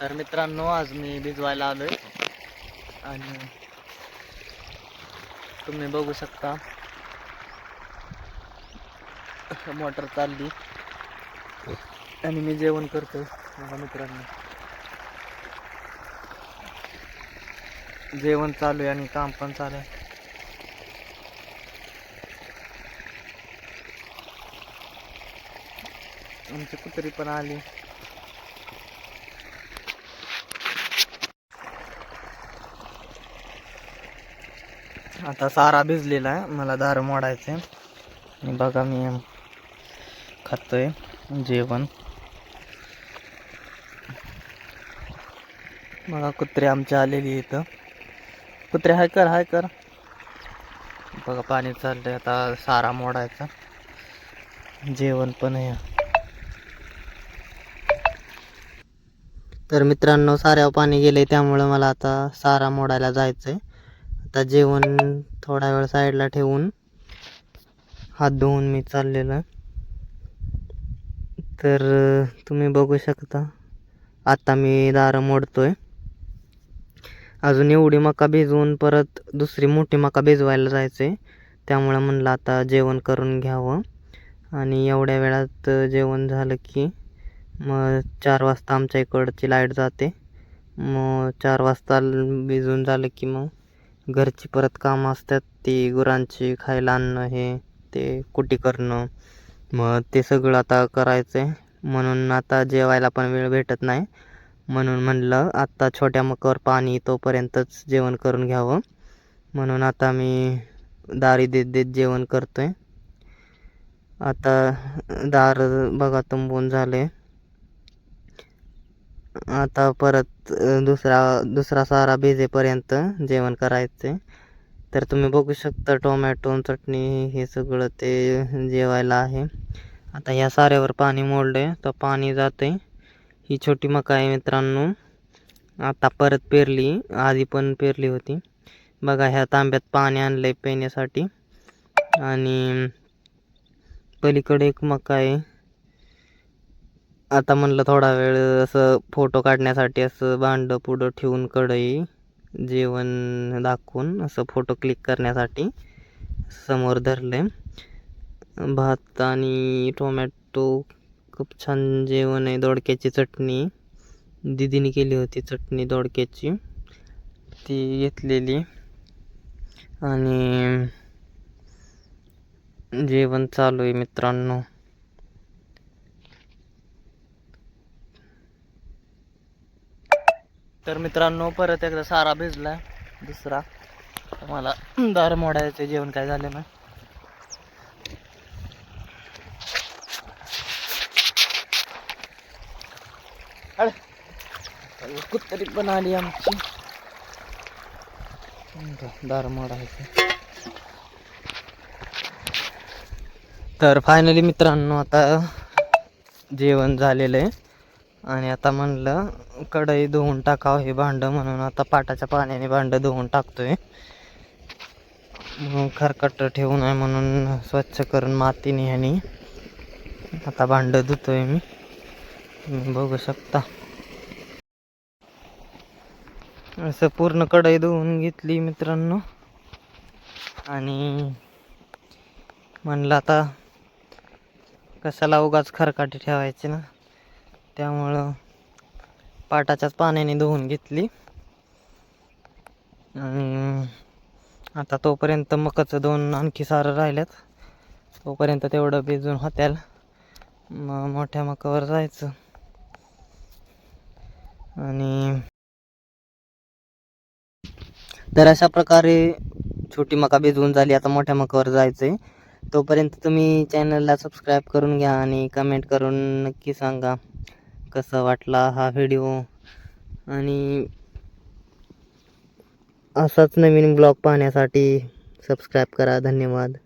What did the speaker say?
तर मित्रांनो आज मी भिजवायला आलोय. आणि तुम्ही बघू शकता मोटर चालली. आणि मी जेवण करतो माझ्या मित्रांनो. जेवण चालू आहे आणि काम पण चालू आहे. आमची कुत्री पण आली. आता सारा भिजलेला आहे. मला दार मोडायचे आणि बघा मी खातोय जेवण. बघा कुत्रे आमची आलेली इथं कुत्रे हाय कर हाय कर. बघा पाणी चाललंय. आता सारा मोडायचा. जेवण पण आहे. तर मित्रांनो साऱ्यावर पाणी गेले त्यामुळं मला आता सारा मोडायला जायचंय. आता जेवण थोडा वेळ साईडला ठेवून हात धुवून मी चाललेलं. तर तुम्ही बघू शकता आता मी दारं मोडतोय. अजून एवढी मका भिजवून परत दुसरी मोठी मका भिजवायला जायचंय. त्यामुळं म्हणलं आता जेवण करून घ्यावं. आणि एवढ्या वेळात जेवण झालं की मग चार वाजता आमच्या इकडची लाइट जाते. मग चार वाजता भिजून झालं की मग घरची परत कामं असतात ती गुरांची खायला आणणं हे ते कुटी करणं. मग ते सगळं आता करायचं आहे म्हणून आता जेवायला पण वेळ भेटत नाही. म्हणून म्हणलं आत्ता छोट्या मकावर पाणी तोपर्यंतच जेवण करून घ्यावं. म्हणून आता मी दारी देत देत जेवण करतो आहे आता दार बघा तुंबून झाले. आता परत दुसरा दुसरा सारा भिजेपर्यंत जेवण करायचे तर तुम्ही बघू शकता टोमॅटो चटणी हे सगळं ते जेवायला आहे. आता ह्या साऱ्यावर पाणी मोडलं आहे तर पाणी जाते ही छोटी मका आहे मित्रांनो. आता परत पेरली आधी पण पेरली होती. बघा ह्या तांब्यात पाणी आणलंय पिण्यासाठी. आणि पलीकडे एक मका आहे. आता म्हणलं थोडा वेळ असं फोटो काढण्यासाठी असं भांडं पुढं ठेवून कढई जेवण दाखवून असं फोटो क्लिक करण्यासाठी समोर धरले भात आणि टोमॅटो खूप छान जेवण आहे दोडक्याची चटणी. दिदीने केली होती चटणी दोडक्याची. ती घेतलेली. आणि जेवण चालू आहे मित्रांनो. तर मित्रांनो परत एकदा सारा भिजला दुसरा. मला दार मोडायचं जेवण काय झालं ना? अरे, कुत्री पण आली आमची. दार मोडायचं. तर फायनली मित्रांनो आता जेवण झालेलं आहे. आणि आता म्हणलं कढई धुवून टाकावं हे भांडं म्हणून आता पाटाच्या पाण्याने भांडं धुवून टाकतोय. मग खरकट ठेवू नये म्हणून स्वच्छ करून मातीने ह्यानी आता भांडं धुतोय मी. तुम्ही बघू शकता. असं पूर्ण कढई धुवून घेतली मित्रांनो. आणि म्हणलं आता कशाला उगाच खरकाटी ठेवायची ना. त्यामुळं पाटाच्याच पाण्याने धुवून घेतली. आता तोपर्यंत मकाचं दोन आणखी सारं राहिल्यात. तोपर्यंत तेवढं भिजून होत्याल. मग मोठ्या मकावर जायचं. आणि तर अशा प्रकारे छोटी मका भिजवून झाली. आता मोठ्या मकावर जायचं आहे तोपर्यंत तुम्ही चॅनलला सबस्क्राईब करून घ्या आणि कमेंट करून नक्की सांगा. कसा वाटला हा व्हिडिओ आणि असाच नवीन ब्लॉग पाहण्यासाठी सबस्क्राईब करा. धन्यवाद.